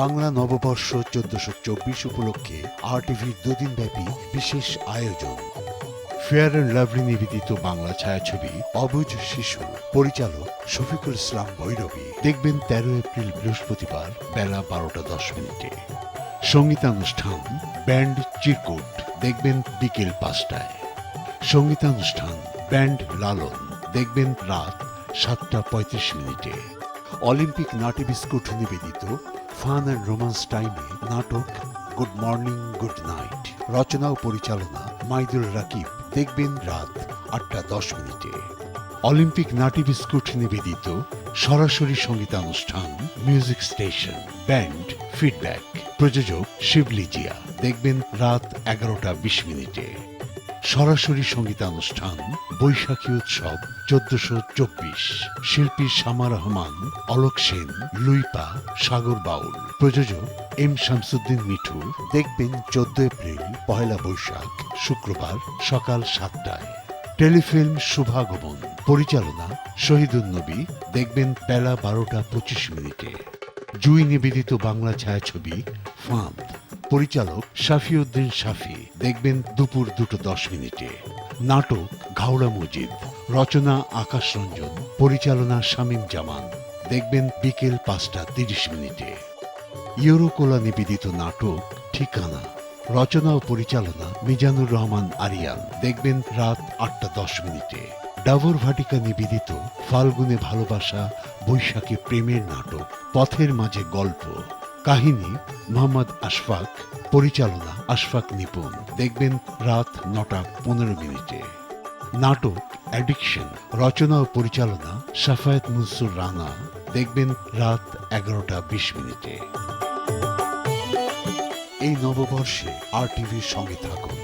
বাংলা নববর্ষ চোদ্দশো চব্বিশ উপলক্ষে আর টিভির দুদিন ব্যাপী বিশেষ আয়োজন। ফেয়ার অ্যান্ড লাভলি নিবেদিত বাংলা ছায়াছবি অবুজ শিশু, পরিচালক শফিকুল ইসলাম ভৈরবী। দেখবেন তেরো এপ্রিল বৃহস্পতিবার বেলা বারোটা দশ মিনিটে। সঙ্গীতানুষ্ঠান ব্যান্ড চিরকুট, দেখবেন বিকেল পাঁচটায়। সঙ্গীতানুষ্ঠান ব্যান্ড লালন, দেখবেন রাত সাতটা পঁয়ত্রিশ মিনিটে। অলিম্পিক নাটি বিস্কুট নিবেদিত ফান অ্যান্ড রোমান্স টাইমে নাটক, গুড মর্নিং, গুড নাইট, রচনা ও পরিচালনা মাইদুল রাকিব। দেখবেন রাত আটটা দশ মিনিটে। অলিম্পিক নাটি বিস্কুট নিবেদিত সরাসরি সঙ্গীতানুষ্ঠান, মিউজিক স্টেশন, ব্যান্ড, ফিডব্যাক। প্রযোজক শিবলিজিয়া দেখবেন রাত এগারোটা বিশ মিনিটে। সরাসরি সঙ্গীতানুষ্ঠান, বৈশাখী উৎসব, চোদ্দশো চব্বিশ। শিল্পী শামা রহমান, অলোক সেন, লুইপা, সাগর বাউল। প্রযোজক এম শামসুদ্দিন মিঠু। দেখবেন চোদ্দ এপ্রিল, পহেলা বৈশাখ, শুক্রবার, সকাল সাতটায়। টেলিফিল্ম শুভাগমন পরিচালনা শহীদুল নবী। দেখবেন বেলা বারোটা পঁচিশ মিনিটে। জুই নিবেদিত বাংলা ছায়াছবি, ফাঁদ। পরিচালক শাফিউদ্দিন শাফি। দেখবেন দুপুর দুটো দশ মিনিটে। নাটক ঘাওড়া মজিদ। রচনা আকাশ রঞ্জন। পরিচালনা শামীম জামান। দেখবেন বিকেল পাঁচটা তিরিশ মিনিটে। ইউরোকোলা নিবেদিত নাটক ঠিকানা। রচনা ও পরিচালনা মিজানুর রহমান আরিয়ান। দেখবেন রাত আটটা দশ মিনিটে। ডাবর ভাটিকা নিবেদিত ফাল্গুনে ভালোবাসা বৈশাখী প্রেমের নাটক। পথের মাঝে গল্প। কাহিনী মোহাম্মদ আশফাক, পরিচালনা আশফাক নিপুণ। দেখবেন রাত নটা পনেরো মিনিটে। নাটক অ্যাডিকশন রচনা ও পরিচালনা সাফায়েত মনসুর রানা। দেখবেন রাত এগারোটা বিশ মিনিটে। এই নববর্ষে আর টিভির সঙ্গে থাকুন।